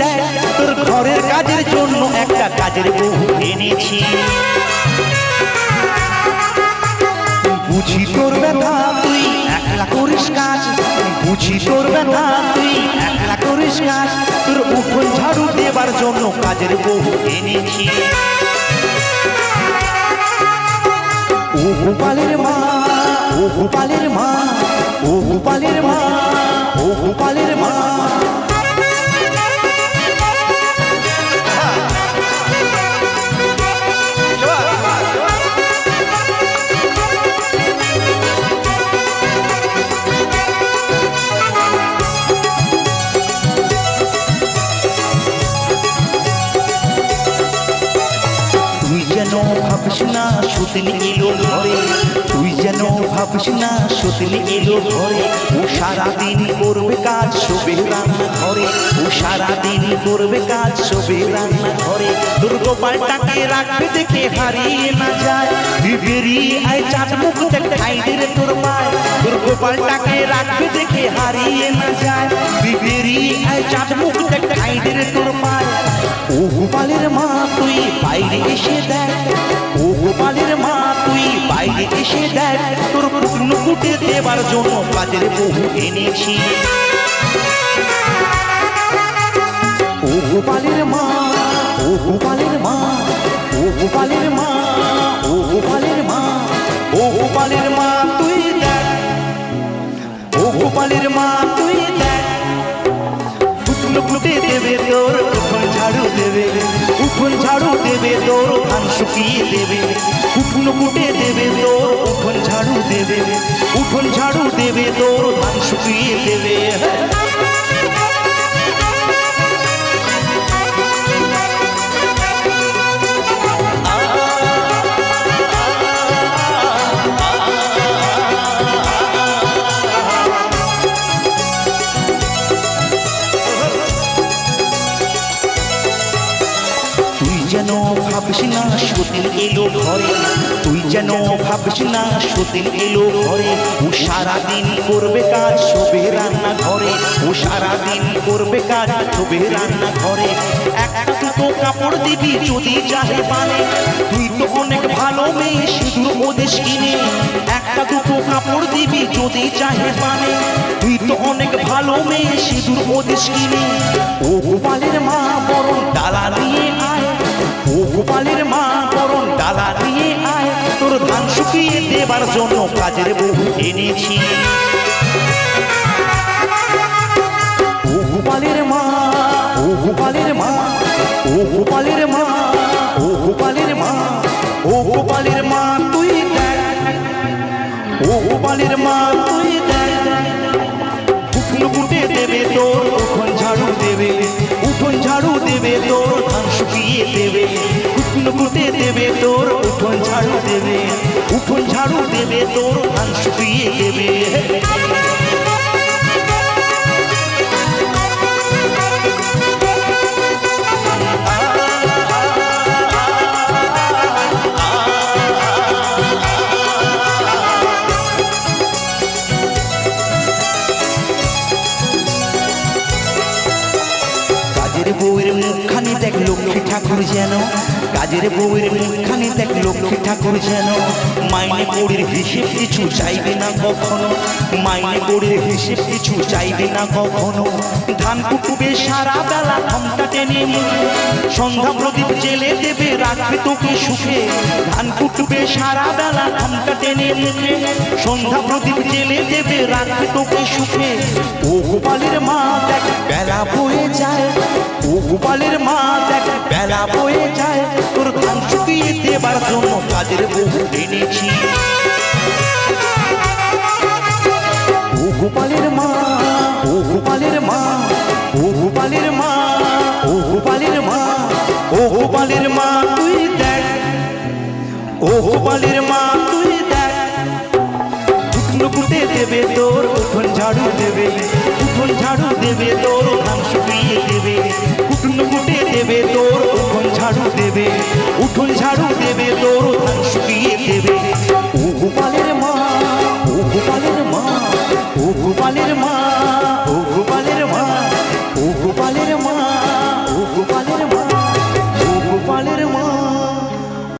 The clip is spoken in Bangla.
দেয়। তোর ঘরের কাজের জন্য একটা কাজের বউ এনেছি। বুঝি তোর ব্যথা, তুই একলা করিস কাজ। বুঝি তোর ব্যথা, তুই একলা করিস কাজ। তোর উঠোন ঝাড়ু দেবার জন্য কাজের বউ এনেছি। ও গোপালের মা, ও গোপালের মা, ও গোপালের মা, ও গোপালের মা। সতিন এলো ঘরে, তুই যেন ভাবিস না সতিন এলো ঘরে, ও সারাদিন করবে কাজ শোবে রান্না ঘরে ও সারাদিন করবে কাজ শোবে রান্না ঘরে তোর গোপালটাকে রাখবে দেখে হারিয়ে না যায় বেরিয়ে আয় চাঁদ মুখ দেখ ঠাইদের তোর পায় তোর গোপালটাকে রাখবে দেখে হারিয়ে না যায় বেরিয়ে আয় চাঁদ মুখ দেখ ঠাইদের তোর পায় ও গোপালের মা, তুই বাইরে এসে দেখ এসে দেখ, তোর পুতুল কুটে দেবার জন্য কাজের বহু এনেছি। ও গোপালের মা ও গোপালের মা ও গোপালের মা ও গোপালের মা ও গোপালের মা তুই দেখ। ও গোপালের মা তুই দেখ। ফুটে দেবে তোর উঠোন ঝাড়ু দেবে ঝাড়ু দেবে তোর, ধান শুকিয়ে দেবে। উঠুন কুটে দেবে তোর, উঠোন ঝাড়ু দেবে। উঠোন ঝাড়ু দেবে তোর, ধান শুকিয়ে দেবে। যেন ভাবিস না সতীন এলো ঘরে। তুই যেন ভাবিস না সতীন এলো ঘরে। ও সারাদিন করবে কাজ, শোবে রান্না ঘরে ও সারাদিন করবে কাজ, শোবে রান্না ঘরে একটা কাপড় দিবি যদি পালে তুই তো অনেক ভালো মেয়ে সিঁদুর ওদেশ কিনে। একটা দুটো কাপড় দিবি যদি চাহে পালে তুই তো অনেক ভালো মেয়ে সিঁদুর ওদেশ কিনে। ও গোপালের মা বরং ডালা নিয়ে আয়। গোপালের মা পরম ডালা দিয়ে আয়, তোর ধান শুকিয়ে দেবার জন্য কাজের বহু এনেছি। গোপালের মা, ও গোপালের দেবে উঠোন ঝাড়ু দেবে তোর ধান শুকিয়ে দেবে। বউয়ের মুখখানি দেখ লক্ষ্মী ঠাকুর যেন কাজের বউয়ের মুখখানি দেখ লক্ষ্মী ঠাকুর যেন। মাইনে পড়ির হিসেব কিছু চাইবে না কখনো, মাইনে পড়ির হিসেব কিছু চাইবে না কখনো। ধান কুটুবে সারা বেলা ঘমটা টেনে মুখে সন্ধ্যা প্রদীপ জেলে দেবে, রাখবে তোকে সুখে। ধান কুটুবে সারা বেলা ঘমটা টেনে মুখে সন্ধ্যা প্রদীপ জেলে দেবে, রাখবে তোকে সুখে। ও মা গোপালের মা দেখ, বেলা বয়ে যায়, তোর ধান শুকিয়ে দেবার জন্য কাজের বহু এনেছি। গোপালের মা, ও গোপালের মা, ও গোপালের মা, ও গোপালের মা, ও গোপালের মা, তুই দেখ। ও গোপালের মা, তুই দেখ। উঠুন কুটে দেবে তোর, উঠোন ঝাড়ু দেবে, উঠোন ঝাড়ু দেবে তোর, ধান শুকিয়ে দেবে। উঠোন ঝাড়ু